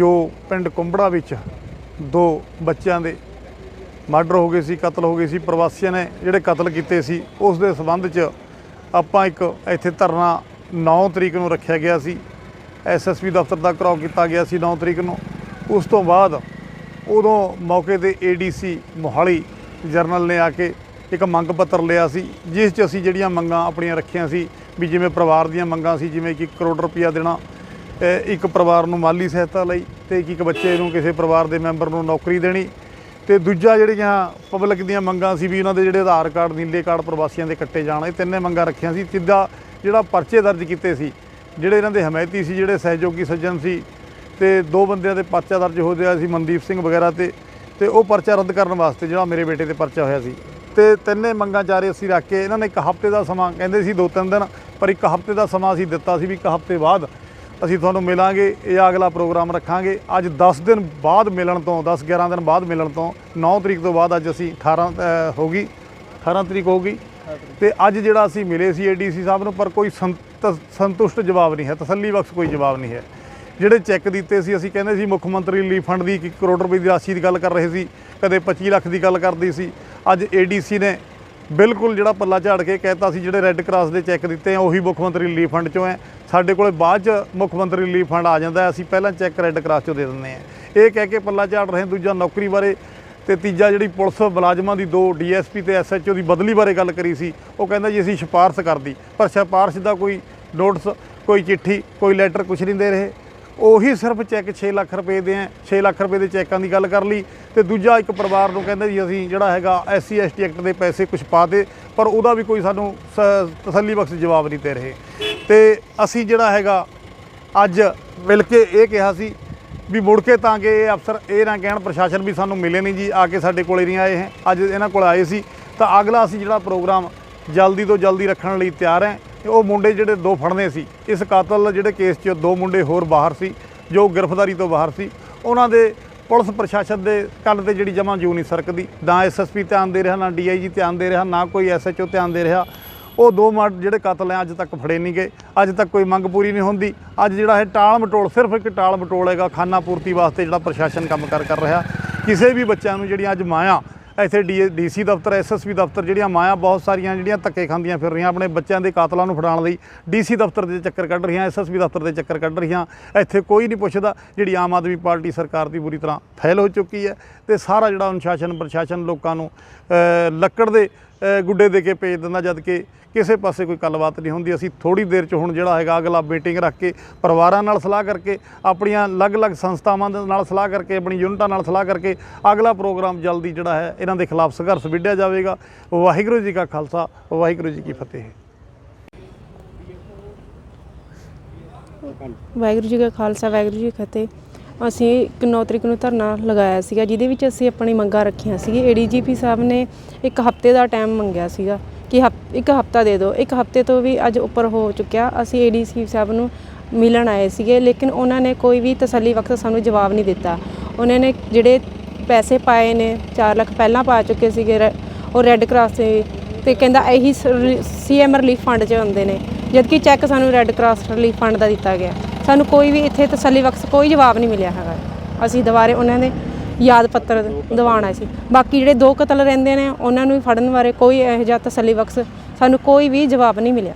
ਜੋ ਪਿੰਡ ਕੁੰਬੜਾ ਵਿੱਚ ਦੋ ਬੱਚਿਆਂ ਦੇ ਮਰਡਰ ਹੋ ਗਏ ਸੀ, ਕਤਲ ਹੋ ਗਏ ਸੀ, ਪ੍ਰਵਾਸੀਆਂ ਨੇ ਜਿਹੜੇ ਕਤਲ ਕੀਤੇ ਸੀ, ਉਸ ਦੇ ਸਬੰਧ 'ਚ ਆਪਾਂ ਇੱਕ ਇੱਥੇ ਧਰਨਾ 9 ਤਰੀਕ ਨੂੰ ਰੱਖਿਆ ਗਿਆ ਸੀ। ਐਸਐਸਪੀ ਦਫ਼ਤਰ ਦਾ ਘਰਾਓ ਕੀਤਾ ਗਿਆ ਸੀ 9 ਤਰੀਕ ਨੂੰ। ਉਸ ਤੋਂ ਬਾਅਦ ਉਦੋਂ ਮੌਕੇ ਤੇ ਏਡੀਸੀ ਮੋਹਾਲੀ ਜਰਨਲ ਨੇ ਆ ਕੇ ਇੱਕ ਮੰਗ ਪੱਤਰ ਲਿਆ ਸੀ, ਜਿਸ 'ਚ ਅਸੀਂ ਜਿਹੜੀਆਂ ਮੰਗਾਂ ਆਪਣੀਆਂ ਰੱਖੀਆਂ ਸੀ, ਵੀ ਜਿਵੇਂ ਪਰਿਵਾਰ ਦੀਆਂ ਮੰਗਾਂ ਸੀ, ਜਿਵੇਂ ਕਿ ਕਰੋੜ ਰੁਪਇਆ ਦੇਣਾ ਇੱਕ ਪਰਿਵਾਰ ਨੂੰ ਮਾਲੀ ਸਹਾਇਤਾ ਲਈ ਤੇ ਇੱਕ ਇੱਕ ਬੱਚੇ ਨੂੰ ਕਿਸੇ ਪਰਿਵਾਰ ਦੇ ਮੈਂਬਰ ਨੂੰ ਨੌਕਰੀ ਦੇਣੀ ਤੇ ਦੂਜਾ ਜਿਹੜੀਆਂ ਪਬਲਿਕ ਦੀਆਂ ਮੰਗਾਂ ਸੀ ਵੀ ਉਹਨਾਂ ਦੇ ਜਿਹੜੇ ਆਧਾਰ ਕਾਰਡ, ਨੀਲੇ ਕਾਰਡ ਪ੍ਰਵਾਸੀਆਂ ਦੇ ਕੱਟੇ ਜਾਣ, ਇਹ ਤਿੰਨੇ ਮੰਗਾਂ ਰੱਖੀਆਂ ਸੀ। ਤਿੱਦਾ ਜਿਹੜਾ ਪਰਚੇ ਦਰਜ ਕੀਤੇ ਸੀ, ਜਿਹੜੇ ਇਹਨਾਂ ਦੇ ਹਮਾਇਤੀ ਸੀ, ਜਿਹੜੇ ਸਹਿਯੋਗੀ ਸੱਜਣ ਸੀ ਤੇ ਦੋ ਬੰਦਿਆਂ ਦੇ ਪਰਚਾ ਦਰਜ ਹੋ ਗਿਆ ਸੀ, ਮਨਦੀਪ ਸਿੰਘ ਵਗੈਰਾ ਤੇ ਤੇ ਉਹ ਪਰਚਾ ਰੱਦ ਕਰਨ ਵਾਸਤੇ ਜਿਹੜਾ ਮੇਰੇ ਬੇਟੇ ਤੇ ਪਰਚਾ ਹੋਇਆ ਸੀ। ਤੇ ਤਿੰਨੇ ਮੰਗਾਂ ਚਾਰੇ ਅਸੀਂ ਰੱਖ ਕੇ ਇਹਨਾਂ ਨੇ ਇੱਕ ਹਫ਼ਤੇ ਦਾ ਸਮਾਂ, ਕਹਿੰਦੇ ਸੀ ਦੋ ਤਿੰਨ ਦਿਨ, ਪਰ ਇੱਕ ਹਫ਼ਤੇ ਦਾ ਸਮਾਂ ਅਸੀਂ ਦਿੱਤਾ ਸੀ ਵੀ ਇੱਕ ਹਫ਼ਤੇ ਬਾਅਦ ਅਸੀਂ ਤੁਹਾਨੂੰ ਮਿਲਾਂਗੇ ਇਹ ਅਗਲਾ ਪ੍ਰੋਗਰਾਮ ਰੱਖਾਂਗੇ। ਅੱਜ 10 ਦਿਨ ਬਾਅਦ ਮਿਲਣ ਤੋਂ 10 11 ਦਿਨ ਬਾਅਦ ਮਿਲਣ ਤੋਂ 9 ਤਰੀਕ ਤੋਂ ਬਾਅਦ ਅੱਜ ਅਸੀਂ 18 ਅ, ਹੋ ਗਈ 18 ਤਰੀਕ ਹੋ ਗਈ। ਤੇ ਅੱਜ ਜਿਹੜਾ ਅਸੀਂ ਮਿਲੇ ਸੀ ਏਡੀਸੀ ਸਾਹਿਬ ਨੂੰ ਪਰ ਕੋਈ ਸੰਤ- ਸੰਤੁਸ਼ਟ ਜਵਾਬ ਨਹੀਂ ਹੈ ਤਸੱਲੀ ਬਖਸ਼ ਕੋਈ ਜਵਾਬ ਨਹੀਂ ਹੈ। ਜਿਹੜੇ ਚੈੱਕ ਦਿੱਤੇ ਸੀ ਅਸੀਂ ਕਹਿੰਦੇ ਸੀ ਮੁੱਖ ਮੰਤਰੀ ਰਿਲੀਫ ਫੰਡ ਦੀ 1 ਕਰੋੜ ਰੁਪਏ ਦੀ ਰਾਸ਼ੀ ਦੀ ਗੱਲ ਕਰ ਰਹੇ ਸੀ ਕਦੇ 25 ਲੱਖ ਦੀ ਗੱਲ ਕਰਦੀ ਸੀ। ਅੱਜ ਏਡੀਸੀ ਨੇ ਬਿਲਕੁਲ ਜਿਹੜਾ ਪੱਲਾ ਝਾੜ ਕੇ ਕਹਿਤਾ ਸੀ, ਜਿਹੜੇ ਰੈੱਡ ਕਰਾਸ ਦੇ ਚੈੱਕ ਦਿੱਤੇ ਆ, ਉਹੀ ਮੁੱਖ ਮੰਤਰੀ ਰਿਲੀਫ ਫੰਡ ਚੋਂ ਹੈ। ਸਾਡੇ ਕੋਲੇ ਬਾਅਦ ਚ ਮੁੱਖ ਮੰਤਰੀ ਰਿਲੀਫ ਫੰਡ ਆ ਜਾਂਦਾ ਅਸੀਂ ਪਹਿਲਾਂ ਚੈੱਕ ਰੈੱਡ ਕਰਾਸ ਚੋਂ ਦੇ ਦਿੰਦੇ ਆ ਇਹ ਕਹਿ ਕੇ ਪੱਲਾ ਝਾੜ ਰਹੇ, ਦੂਜਾ ਨੌਕਰੀ ਬਾਰੇ ਤੇ ਤੀਜਾ ਜਿਹੜੀ ਪੁਲਿਸ ਮੁਲਾਜ਼ਮਾਂ ਦੀ ਦੋ ਡੀਐਸਪੀ ਤੇ ਐਸਐਚਓ ਦੀ ਬਦਲੀ ਬਾਰੇ ਗੱਲ ਕਰੀ ਸੀ, ਉਹ ਕਹਿੰਦਾ ਜੀ ਅਸੀਂ ਸਿਫਾਰਸ਼ ਕਰਦੀ, ਪਰ ਸਿਫਾਰਸ਼ ਦਾ ਕੋਈ ਨੋਟਿਸ ਕੋਈ ਚਿੱਠੀ, ਕੋਈ ਲੈਟਰ ਕੁਝ ਨਹੀਂ ਦੇ ਰਹੇ। ਉਹੀ ਸਿਰਫ ਚੈੱਕ 6 ਲੱਖ ਰੁਪਏ ਦੇ ਆ 6 ਲੱਖ ਰੁਪਏ ਦੇ ਚੈੱਕਾਂ ਦੀ ਗੱਲ ਕਰ ਲਈ। ਤੇ ਦੂਜਾ ਇੱਕ ਪਰਿਵਾਰ ਨੂੰ ਕਹਿੰਦੇ ਜੀ, ਅਸੀਂ ਜਿਹੜਾ ਹੈਗਾ ਐਸਸੀ ਐਸਟੀ ਐਕਟ ਦੇ ਪੈਸੇ ਕੁਝ ਪਾ ਦੇ, ਪਰ ਉਹਦਾ ਵੀ ਕੋਈ ਸਾਨੂੰ ਸ- ਤਸੱਲੀ ਬਖਸ਼ ਜਵਾਬ ਨਹੀਂ ਦੇ ਰਹੇ। ਤੇ ਅਸੀਂ ਜਿਹੜਾ ਹੈਗਾ ਅੱਜ ਮਿਲ ਕੇ ਇਹ ਕਿਹਾ ਸੀ ਵੀ ਮੁੜ ਕੇ ਤਾਂ ਕਿ ਇਹ ਅਫਸਰ ਇਹ ਨਾ ਕਹਿਣ, ਪ੍ਰਸ਼ਾਸਨ ਵੀ ਸਾਨੂੰ ਮਿਲੇ ਨਹੀਂ ਜੀ, ਆ ਕੇ ਸਾਡੇ ਕੋਲੇ ਨਹੀਂ ਆਏ ਹੈ। ਅੱਜ ਇਹਨਾਂ ਕੋਲ ਆਏ ਸੀ। ਤਾਂ ਅਗਲਾ ਅਸੀਂ ਜਿਹੜਾ ਪ੍ਰੋਗਰਾਮ ਜਲਦੀ ਤੋਂ ਜਲਦੀ ਰੱਖਣ ਲਈ ਤਿਆਰ ਹੈ। ਤੇ ਉਹ ਮੁੰਡੇ ਜਿਹੜੇ ਦੋ ਫੜਨੇ ਸੀ, ਇਸ ਕਾਤਲ ਜਿਹੜੇ ਕੇਸ 'ਚ ਦੋ ਮੁੰਡੇ ਹੋਰ ਬਾਹਰ ਸੀ, ਜੋ ਗ੍ਰਿਫਤਾਰੀ ਤੋਂ ਬਾਹਰ ਸੀ, ਉਹਨਾਂ ਦੇ ਪੁਲਿਸ ਪ੍ਰਸ਼ਾਸਨ ਦੇ ਕੱਲ ਤੇ ਜਿਹੜੀ ਜਮ੍ਹਾਂ ਜੂ ਨਹੀਂ ਸਰਕਦੀ, ਨਾ ਐਸਐਸਪੀ ਧਿਆਨ ਦੇ ਰਿਹਾ, ਨਾ ਡੀਆਈਜੀ ਧਿਆਨ ਦੇ ਰਿਹਾ, ਨਾ ਕੋਈ ਐਸਐਚਓ ਧਿਆਨ ਦੇ ਰਿਹਾ। ਉਹ ਦੋ ਮਰਦ ਜਿਹੜੇ ਕਤਲ ਹੈ, ਅੱਜ ਤੱਕ ਫੜੇ ਨਹੀਂ ਗਏ ਅੱਜ ਤੱਕ ਕੋਈ ਮੰਗ ਪੂਰੀ ਨਹੀਂ ਹੁੰਦੀ। ਅੱਜ ਜਿਹੜਾ ਇਹ ਟਾਲ ਮਟੋਲ, ਸਿਰਫ ਇੱਕ ਟਾਲ ਮਟੋਲ ਹੈਗਾ, ਖਾਨਾ ਪੂਰਤੀ ਵਾਸਤੇ ਜਿਹੜਾ ਪ੍ਰਸ਼ਾਸਨ ਕੰਮ ਕਰ ਕਰ ਰਿਹਾ। ਕਿਸੇ ਵੀ ਬੱਚਿਆਂ ਨੂੰ ਜਿਹੜੀਆਂ ਅੱਜ ਮਾਇਆ ਇੱਥੇ ਡੀਸੀ ਦਫ਼ਤਰ ਐਸਐਸਪੀ ਦਫ਼ਤਰ ਜਿਹੜੀਆਂ ਮਾਇਆ ਬਹੁਤ ਸਾਰੀਆਂ ਜਿਹੜੀਆਂ ਧੱਕੇ ਖਾਂਦੀਆਂ ਫਿਰ ਰਹੀਆਂ ਆਪਣੇ ਬੱਚਿਆਂ ਦੇ ਕਾਤਲਾਂ ਨੂੰ ਫੜਾਉਣ ਲਈ, ਡੀਸੀ ਦਫ਼ਤਰ ਦੇ ਚੱਕਰ ਕੱਢ ਰਹੀਆਂ ਐਸਐਸਪੀ ਦਫ਼ਤਰ ਦੇ ਚੱਕਰ ਕੱਢ ਰਹੀਆਂ, ਇੱਥੇ ਕੋਈ ਨਹੀਂ ਪੁੱਛਦਾ ਜਿਹੜੀ ਆਮ ਆਦਮੀ ਪਾਰਟੀ ਸਰਕਾਰ ਦੀ ਬੁਰੀ ਤਰ੍ਹਾਂ ਫੈਲ ਹੋ ਚੁੱਕੀ ਹੈ ਤੇ ਸਾਰਾ ਜਿਹੜਾ ਅਨੁਸ਼ਾਸਨ ਪ੍ਰਸ਼ਾਸਨ ਲੋਕਾਂ ਨੂੰ ਲੱਕੜ ਦੇ ਗੁੱਡੇ ਦੇ ਕੇ ਭੇਜ ਦਿੰਦਾ ਜਦ ਕਿ ਕਿਸੇ ਪਾਸੇ ਕੋਈ ਗੱਲਬਾਤ ਨਹੀਂ ਹੁੰਦੀ। ਅਸੀਂ ਥੋੜੀ ਦੇਰ ਚ ਹੁਣ ਜਿਹੜਾ ਹੈਗਾ ਅਗਲਾ ਮੀਟਿੰਗ ਰੱਖ ਕੇ ਪਰਿਵਾਰਾਂ ਨਾਲ ਸਲਾਹ ਕਰਕੇ, ਆਪਣੀਆਂ ਅਲੱਗ-ਅਲੱਗ ਸੰਸਥਾਵਾਂ ਦੇ ਨਾਲ ਸਲਾਹ ਕਰਕੇ, ਆਪਣੀ ਯੂਨਿਟਾਂ ਨਾਲ ਸਲਾਹ ਕਰਕੇ ਅਗਲਾ ਪ੍ਰੋਗਰਾਮ ਜਲਦੀ ਜਿਹੜਾ ਹੈ, ਇਹਨਾਂ ਦੇ ਖਿਲਾਫ ਸੰਘਰਸ਼ ਵਿੱਢਿਆ ਜਾਵੇਗਾ। ਵਾਹਿਗੁਰੂ ਜੀ ਕਾ ਖਾਲਸਾ, ਵਾਹਿਗੁਰੂ ਜੀ ਕੀ ਫਤਿਹ। ਵਾਹਿਗੁਰੂ ਜੀ ਕਾ ਖਾਲਸਾ, ਵਾਹਿਗੁਰੂ ਜੀ ਕੀ ਫਤਿਹ। ਅਸੀਂ ਇੱਕ 9 ਤਰੀਕ ਨੂੰ ਧਰਨਾ ਲਗਾਇਆ ਸੀਗਾ, ਜਿਹਦੇ ਵਿੱਚ ਅਸੀਂ ਆਪਣੀ ਮੰਗਾਂ ਰੱਖੀਆਂ ਸੀ ਏਡੀਜੀਪੀ ਸਾਹਿਬ ਨੇ ਇੱਕ ਹਫ਼ਤੇ ਦਾ ਟਾਈਮ ਮੰਗਿਆ ਸੀਗਾ ਕਿ ਹਫ- ਇੱਕ ਹਫਤਾ ਦੇ ਦਿਓ। ਇੱਕ ਹਫ਼ਤੇ ਤੋਂ ਵੀ ਅੱਜ ਉੱਪਰ ਹੋ ਚੁੱਕਿਆ। ਅਸੀਂ ਏਡੀਸੀ ਸਾਹਿਬ ਨੂੰ ਮਿਲਣ ਆਏ ਸੀਗੇ, ਲੇਕਿਨ ਉਹਨਾਂ ਨੇ ਕੋਈ ਵੀ ਤਸੱਲੀ ਵਕਤ ਸਾਨੂੰ ਜਵਾਬ ਨਹੀਂ ਦਿੱਤਾ। ਉਹਨਾਂ ਨੇ ਜਿਹੜੇ ਪੈਸੇ ਪਾਏ ਨੇ 4 ਲੱਖ ਪਹਿਲਾਂ ਪਾ ਚੁੱਕੇ ਸੀਗੇ ਰੈ- ਉਹ ਰੈੱਡ ਕਰਾਸ ਤੇ ਤੇ ਕਹਿੰਦਾ ਇਹੀ ਸੀਐਮ ਰਿਲੀਫ ਫੰਡ 'ਚ ਹੁੰਦੇ ਨੇ, ਜਦਕਿ ਚੈੱਕ ਸਾਨੂੰ ਰੈੱਡ ਕਰਾਸ ਰਿਲੀਫ ਫੰਡ ਦਾ ਦਿੱਤਾ ਗਿਆ। ਸਾਨੂੰ ਕੋਈ ਵੀ ਇੱਥੇ ਤਸੱਲੀ ਬਖਸ਼, ਕੋਈ ਜਵਾਬ ਨਹੀਂ ਮਿਲਿਆ ਹੈਗਾ। ਅਸੀਂ ਦੁਬਾਰੇ ਉਹਨਾਂ ਦੇ ਯਾਦ ਪੱਤਰ ਦਿਵਾਉਣ ਆਏ ਸੀ। ਬਾਕੀ ਜਿਹੜੇ ਦੋ ਕਤਲ ਰਹਿੰਦੇ ਨੇ, ਉਹਨਾਂ ਨੂੰ ਫੜਨ ਬਾਰੇ ਕੋਈ ਇਹੋ ਜਿਹਾ ਤਸੱਲੀ ਬਖਸ਼ ਸਾਨੂੰ ਕੋਈ ਵੀ ਜਵਾਬ ਨਹੀਂ ਮਿਲਿਆ।